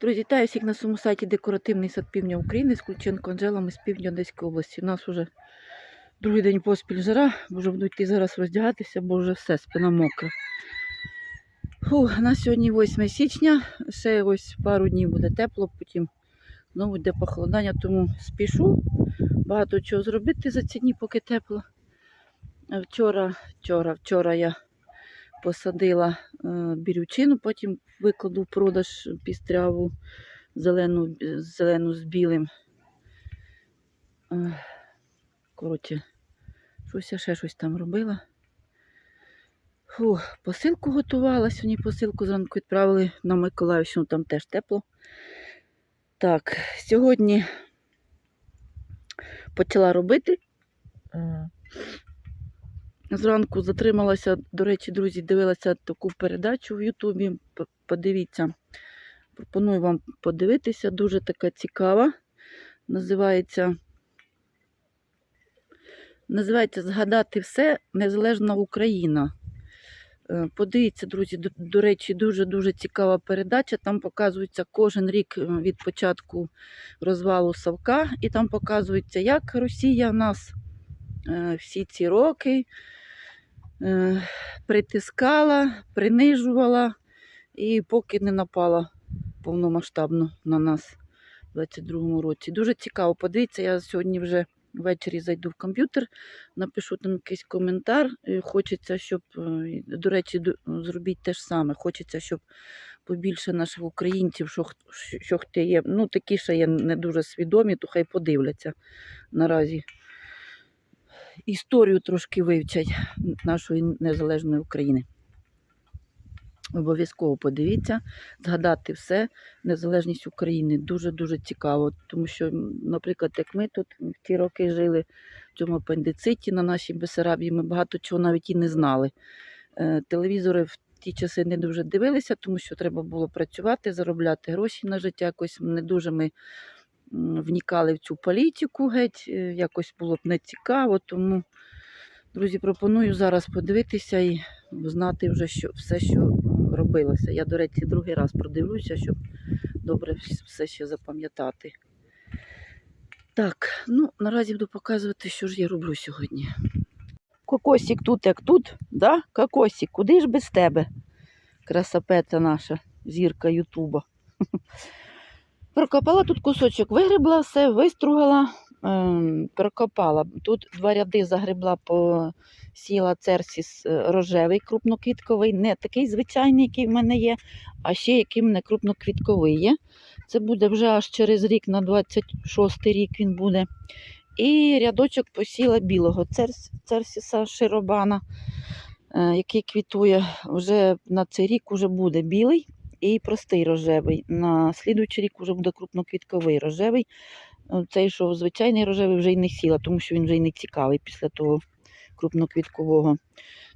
Друзі, вітаю всіх на своєму сайті Декоративний сад півдня України з Ключенко Анжелами з півдня Одеської області. У нас вже другий день поспіль жара, вже буду йти зараз роздягатися, бо вже все, спина мокра. Фу, у нас сьогодні 8 січня, ще ось пару днів буде тепло, потім знову йде похолодання, тому спішу. Багато чого зробити за ці дні, поки тепло. Вчора, вчора, вчора я посадила е, бірючину, потім викладу в продаж пістряву зелену, зелену з білим. Коротше, щось я ще щось там робила. Фу, посилку готувала. Сьогодні посилку зранку відправили на Миколаївщину, там теж тепло. Так, сьогодні почала робити. Зранку затрималася, до речі, друзі, дивилася таку передачу в Ютубі. Подивіться, пропоную вам подивитися. Дуже така цікава. Називається Називається Згадати все Незалежна Україна. Е, Подивіться, друзі, до, до речі, дуже-дуже цікава передача. Там показується кожен рік е, від початку розвалу Савка, і там показується, як Росія нас е, всі ці роки притискала, принижувала і поки не напала повномасштабно на нас у 22-му році. Дуже цікаво. Подивіться, я сьогодні вже ввечері зайду в комп'ютер, напишу там якийсь коментар. Е, Хочеться, щоб, е, до речі, зробіть те ж саме. Хочеться, щоб побільше наших українців, що, що, що є, ну такі ще є не дуже свідомі, то хай подивляться наразі історію трошки вивчать нашої незалежної України. Обов'язково подивіться, згадати все, незалежність України. Дуже-дуже цікаво, тому що, наприклад, як ми тут в ті роки жили в цьому апендициті на нашій Бесарабії, ми багато чого навіть і не знали. Е, Телевізори в ті часи не дуже дивилися, тому що треба було працювати, заробляти гроші на життя. Якось не дуже ми м, вникали в цю політику геть, е, якось було б не цікаво. Тому, друзі, пропоную зараз подивитися і знати вже що, все, що робилося. Я, до речі, другий раз продивлюся, щоб добре все ще запам'ятати. Так, ну наразі буду показувати, що ж я роблю сьогодні. Кокосик тут, як тут, да? Кокосик, куди ж без тебе? Красапета наша, зірка Ютуба. Прокопала тут кусочок, вигребла все, вистругала, ем, прокопала. Тут два ряди загребла, посіяла церсіс е, рожевий, крупноквітковий, не такий звичайний, який в мене є, а ще який в мене крупноквітковий є. Це буде вже аж через рік, на 26 рік він буде. І рядочок посіла білого церс, церсіса широбана, е, який квітує. Вже на цей рік уже буде білий і простий рожевий. На слідуючий рік вже буде крупноквітковий рожевий. Е, Цей, що звичайний рожевий, вже й не сіла, тому що він вже й не цікавий після того крупноквіткового.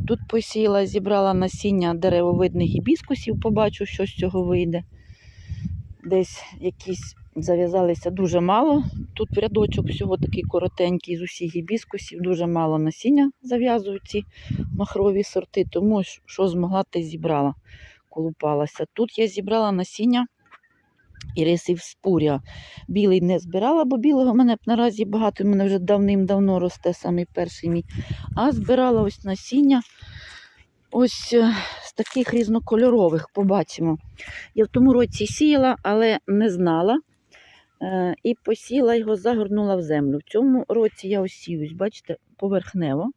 Тут посіяла, зібрала насіння деревовидних гібіскусів, побачу, що з цього вийде. Десь якісь зав'язалися дуже мало. Тут в рядочок всього такий коротенький з усіх гібіскусів, дуже мало насіння зав'язують ці махрові сорти, тому що змогла, те зібрала, колупалася. Тут я зібрала насіння ірисів спуря. Білий не збирала, бо білого в мене наразі багато, в мене вже давним-давно росте самий перший мій. А збирала ось насіння ось е, з таких різнокольорових, побачимо. Я в тому році сіяла, але не знала. Е, І посіла його, загорнула в землю. В цьому році я осіюсь, бачите, поверхнево.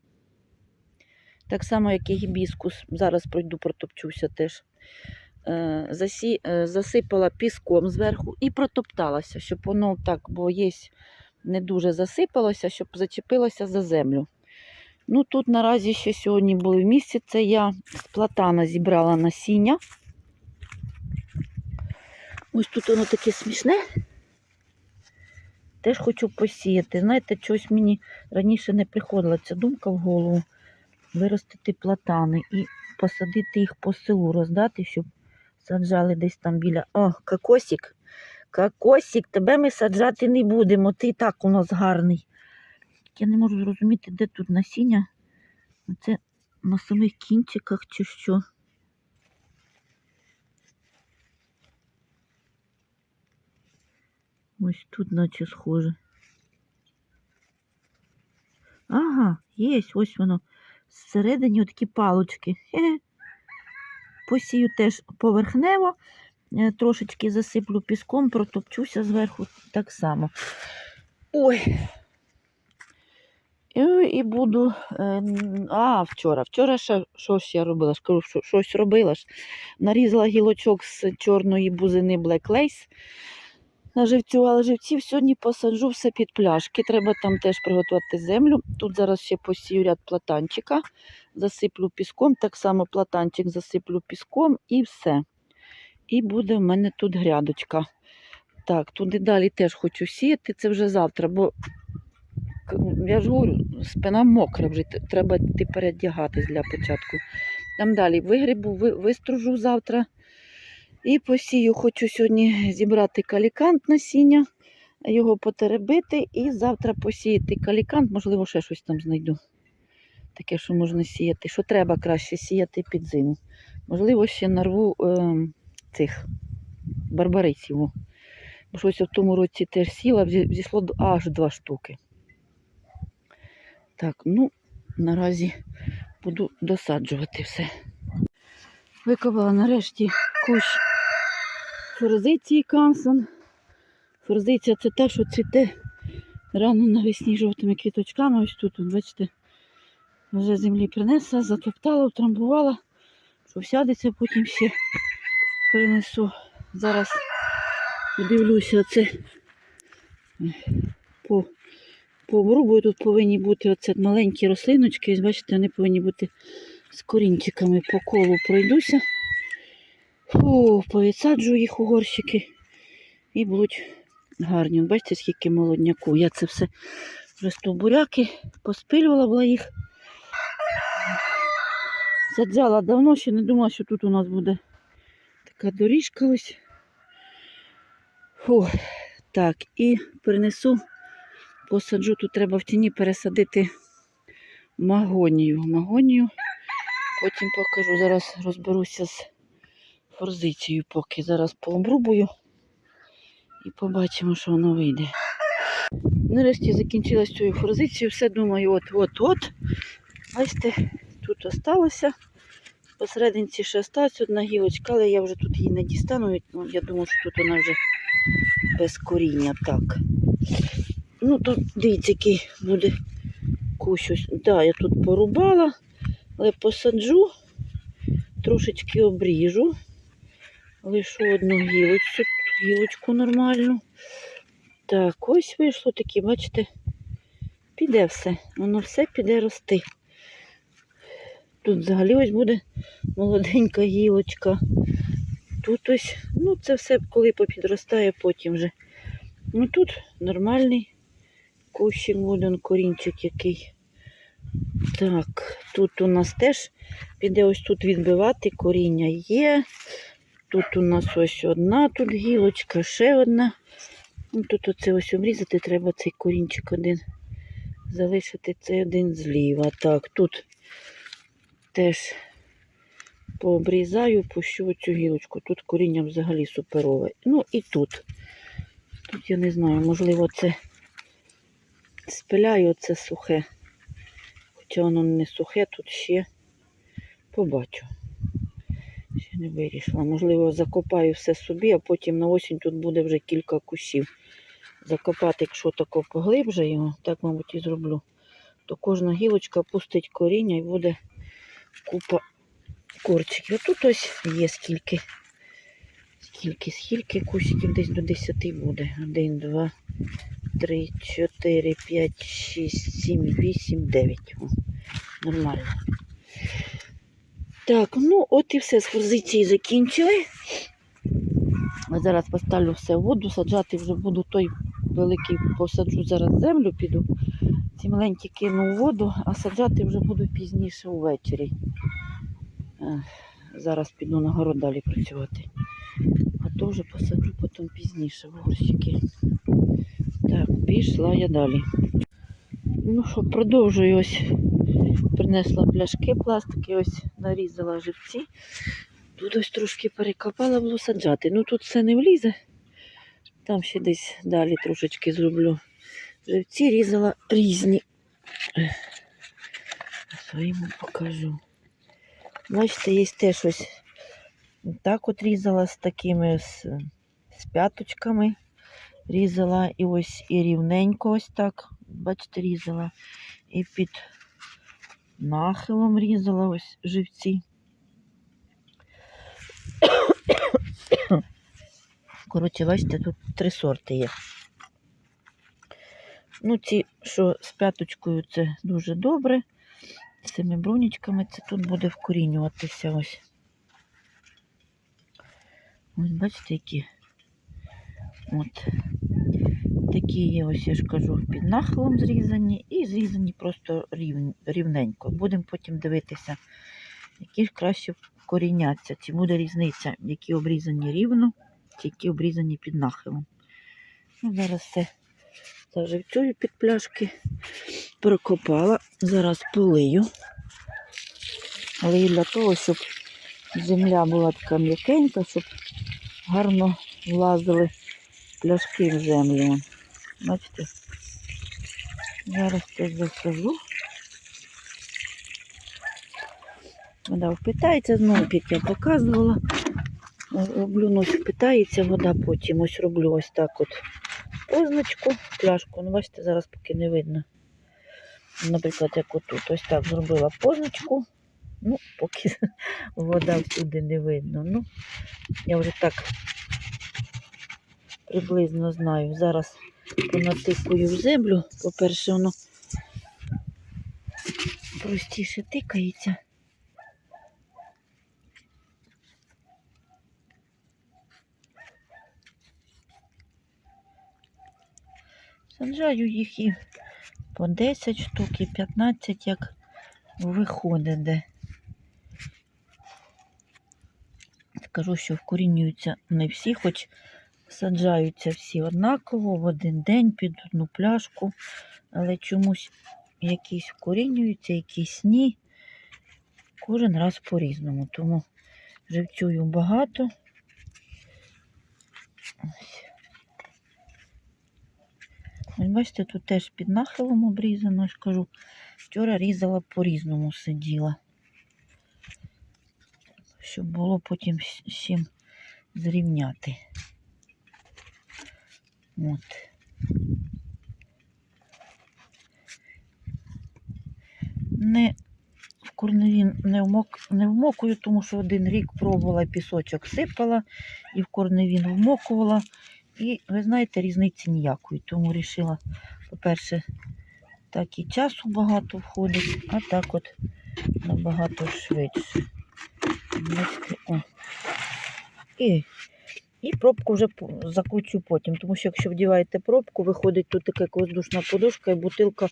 Так само, як і гібіскус. Зараз пройду, протопчуся теж. Е, Засі, е, засипала піском зверху і протопталася, щоб воно так, бо є не дуже засипалося, щоб зачепилося за землю. Ну, тут наразі ще сьогодні були в місці. Це я з платана зібрала насіння. Ось тут воно таке смішне. Теж хочу посіяти. Знаєте, щось мені раніше не приходила ця думка в голову. Виростити платани і посадити їх по селу, роздати, щоб саджали десь там біля. О, кокосик. Кокосик, тебе ми саджати не будемо. Ти і так у нас гарний. Я не можу зрозуміти, де тут насіння. Це на самих кінчиках чи що. Ось тут наче схоже. Ага, є, ось воно. Всередині такі палочки. Посію теж поверхнево, е, трошечки засиплю піском, протопчуся зверху так само. Ой. І, буду. е, А, вчора. Вчора ще що ж я робила? ж Кажу, що щось робила ж. Нарізала гілочок з чорної бузини Black Lace на живцю, але живців сьогодні посаджу все під пляшки. Треба там теж приготувати землю. Тут зараз ще посію ряд платанчика, засиплю піском, так само платанчик засиплю піском і все. І буде в мене тут грядочка. Так, туди далі теж хочу сіяти, це вже завтра, бо я ж говорю, спина мокра вже, треба йти для початку. Там далі вигрібу, ви- вистружу завтра. І посію, хочу сьогодні зібрати калікант насіння, його потеребити і завтра посіяти калікант, можливо, ще щось там знайду. Таке, що можна сіяти. Що треба краще сіяти під зиму. Можливо, ще нарву ем, цих барбарисів. Бо щось в тому році теж сіла, зійшло аж два штуки. Так, ну, наразі буду досаджувати все. Викопала нарешті кущ форзиції Кансон. Форзиція це те, що цвіте рано навесні жовтими квіточками. Ось тут, бачите, вже землі принесла, затоптала, утрамбувала, що всядеться, потім ще перенесу. Зараз подивлюся це по, по обрубу. Тут повинні бути оце маленькі рослиночки. Ось бачите, вони повинні бути з корінчиками по колу пройдуся. Фу, повідсаджу їх у горщики і будуть гарні. Бачите, скільки молодняку. Я це все вже стовбуряки, поспилювала була їх. Саджала давно, ще не думала, що тут у нас буде така доріжка ось. Фу. Так, і перенесу, посаджу, тут треба в тіні пересадити магонію. Магонію. Потім покажу, зараз розберуся з форзицією, поки зараз пообрубую і побачимо, що воно вийде. Нарешті закінчила з цією форзицією, все думаю, от-от-от. Бачите, тут осталося. Посерединці ще осталась одна гілочка, але я вже тут її не дістану. Ну, Я думаю, що тут вона вже без коріння. Так. Ну тут дивіться, який буде кущ. ось. Да, я тут порубала, але посаджу, трошечки обріжу. Лишу одну гілочку, гілочку нормальну. Так, ось вийшло таке, бачите, піде все. Воно все піде рости. Тут взагалі ось буде молоденька гілочка. Тут ось, ну це все коли попідростає, потім вже. Ну тут нормальний кущик буде, корінчик який. Так, тут у нас теж піде ось тут відбивати, коріння є. Тут у нас ось одна тут гілочка, ще одна. Ну, тут оце ось обрізати, треба цей корінчик один залишити цей один зліва. Так, тут теж пообрізаю, пущу цю гілочку. Тут коріння взагалі суперове. Ну і тут. Тут я не знаю, можливо, це спиляю це сухе. Хоча воно не сухе, тут ще побачу. Ще не вирішила. Можливо, закопаю все собі, а потім на осінь тут буде вже кілька кущів. Закопати, якщо тако поглибше його, так, мабуть, і зроблю, то кожна гілочка пустить коріння і буде купа корчиків. Тут ось є скільки. Скільки, скільки кущиків десь до 10 буде. 1, 2, 3, 4, 5, 6, 7, 8, 9. О, нормально. Так, ну от і все з форзиції закінчили. Зараз поставлю все в воду, саджати вже буду той великий, посаджу зараз землю, піду. Ці маленькі кину у воду, а саджати вже буду пізніше увечері. Зараз піду на город далі працювати. А то вже посаджу потім пізніше в горщики. Так, пішла я далі. Ну що, продовжую ось. Принесла пляшки пластики, ось нарізала живці. Тут ось трошки перекопала, було саджати. Ну тут все не влізе. Там ще десь далі трошечки зроблю. Живці різала різні. Своїм покажу. Бачите, є теж ось так от різала з такими з, з п'яточками. Різала і ось і рівненько ось так. Бачите, різала. І під нахилом різала ось живці. Коротше, бачите, тут три сорти є. Ну, ці, що з п'яточкою, це дуже добре. З цими брунічками це тут буде вкорінюватися ось. Ось бачите, які. От. Такі є, ось я ж кажу, під нахилом зрізані і зрізані просто рів, рівненько. Будемо потім дивитися, які ж краще коріняться. Чи буде різниця, які обрізані рівно, чи які обрізані під нахилом. Ну, зараз це заживцюю під пляшки, прокопала, зараз полию. Але і для того, щоб земля була така м'якенька, щоб гарно влазили пляшки в землю. Бачите? Зараз це засажу. Вода впитається, знову як я показувала. Роблю нос впитається, вода потім ось роблю ось так от позначку, пляшку. Ну, бачите, зараз поки не видно. Наприклад, як отут. Ось так зробила позначку. Ну, поки вода всюди не видно. Ну, я вже так приблизно знаю. Зараз понатикую в землю. По-перше, воно простіше тикається. Саджаю їх і по 10 штук, і 15, як виходить де. Скажу, що вкорінюються не всі, хоч саджаються всі однаково в один день під одну пляшку, але чомусь якісь вкорінюються, якісь ні. Кожен раз по-різному. Тому живцюю багато. Ось. Бачите, тут теж під нахилом обрізано, я ж кажу, вчора різала по-різному сиділа. Щоб було потім чим зрівняти. От. Не в корневін не, вмок, не вмокую, тому що один рік пробувала пісочок сипала і в корневін вмокувала. І ви знаєте, різниці ніякої. Тому вирішила, по-перше, так і часу багато входить, а так от набагато швидше. О. І, і пробку вже закручу потім, тому що якщо вдіваєте пробку, виходить тут така воздушна подушка і бутилка,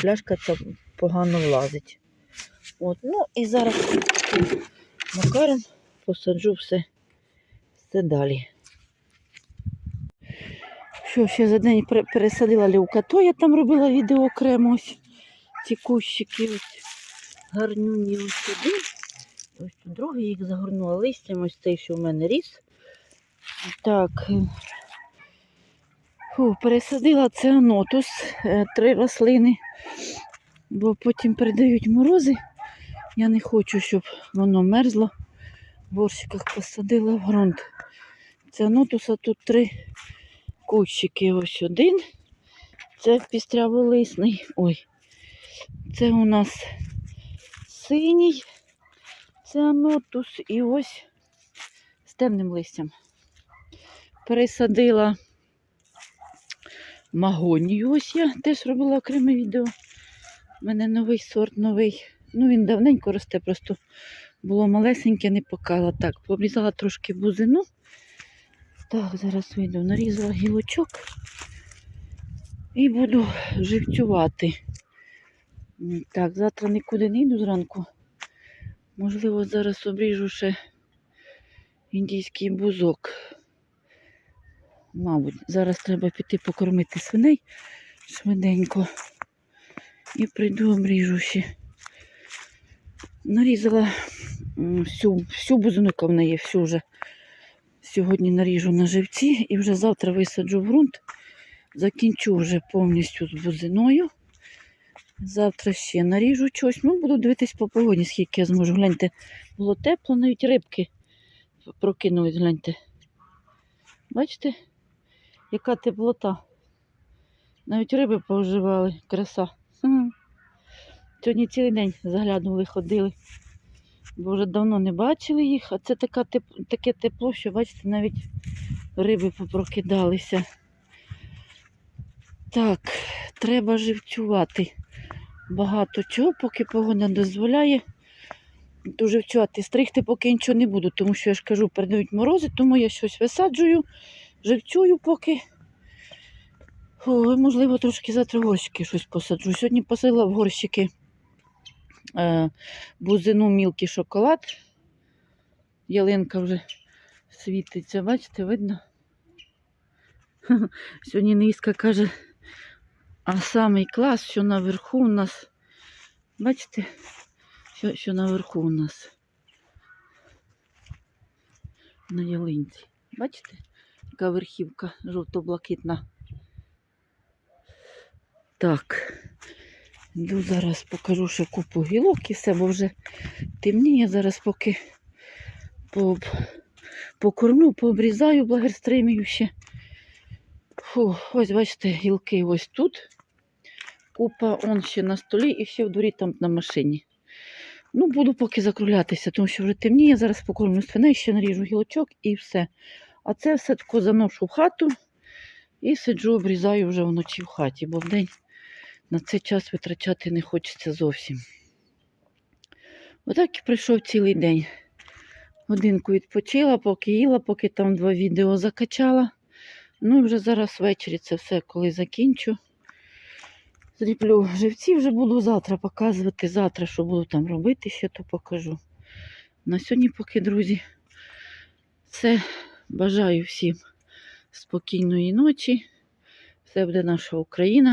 пляшка ця погано влазить. От, ну і зараз макаром посаджу все, все далі. Що, ще за день пере- пересадила лівкато, я там робила відео окремо ці кущики ось гарнюні ось сюди. Ось тут другий їх загорнула листям, ось цей, що в мене ріс. Так. Фу, пересадила це анотус, е, три рослини, бо потім передають морози. Я не хочу, щоб воно мерзло. В горщиках посадила в ґрунт. Це анотуса тут три кущики. Ось один. Це пістряволисний. Ой. Це у нас синій. Це анотус і ось з темним листям. Пересадила магонію. Ось я теж робила окреме відео. У мене новий сорт, новий. Ну, він давненько росте, просто було малесеньке, не покала. Так, обрізала трошки бузину. Так, зараз вийду, нарізала гілочок і буду живцювати. Так, завтра нікуди не йду зранку. Можливо, зараз обріжу ще індійський бузок. Мабуть, зараз треба піти покормити свиней швиденько. І прийду обріжу ще. Нарізала всю, всю бузину, яка в неї, всю вже. Сьогодні наріжу на живці і вже завтра висаджу в ґрунт. Закінчу вже повністю з бузиною. Завтра ще наріжу щось. Ну, буду дивитись по погоді, скільки я зможу. Гляньте, було тепло, навіть рибки прокинулись, гляньте. Бачите, яка теплота. Навіть риби повживали. Краса. Сьогодні цілий день заглядували, ходили. Бо вже давно не бачили їх, а це така таке тепло, що, бачите, навіть риби попрокидалися. Так, треба живцювати. Багато чого, поки погода дозволяє. То живцювати. Стригти поки нічого не буду, тому що я ж кажу, передають морози, тому я щось висаджую, живцюю поки. О, можливо, трошки завтра горщики щось посаджу. Сьогодні посадила в горщики е, бузину мілкий шоколад. Ялинка вже світиться, бачите, видно? Сьогодні Низька каже, а самий клас, що наверху у нас, бачите, що, що наверху у нас на ялинці. Бачите, яка верхівка жовто-блакитна. Так, йду зараз покажу ще купу гілок і все, бо вже темніє. Зараз поки по, покормлю, пообрізаю благерстримію ще. Фу, ось бачите, гілки ось тут. Купа он ще на столі і ще в дворі там на машині. Ну, буду поки закруглятися, тому що вже темніє. Зараз покормлю свиней, ще наріжу гілочок і все. А це все тако заношу в хату і сиджу, обрізаю вже вночі в хаті, бо вдень на цей час витрачати не хочеться зовсім. Отак і прийшов цілий день. Годинку відпочила, поки їла, поки там два відео закачала. Ну і вже зараз ввечері це все, коли закінчу. Зліплю живці, вже буду завтра показувати. Завтра, що буду там робити, ще то покажу. На сьогодні, поки, друзі, все. Бажаю всім спокійної ночі. Все буде наша Україна.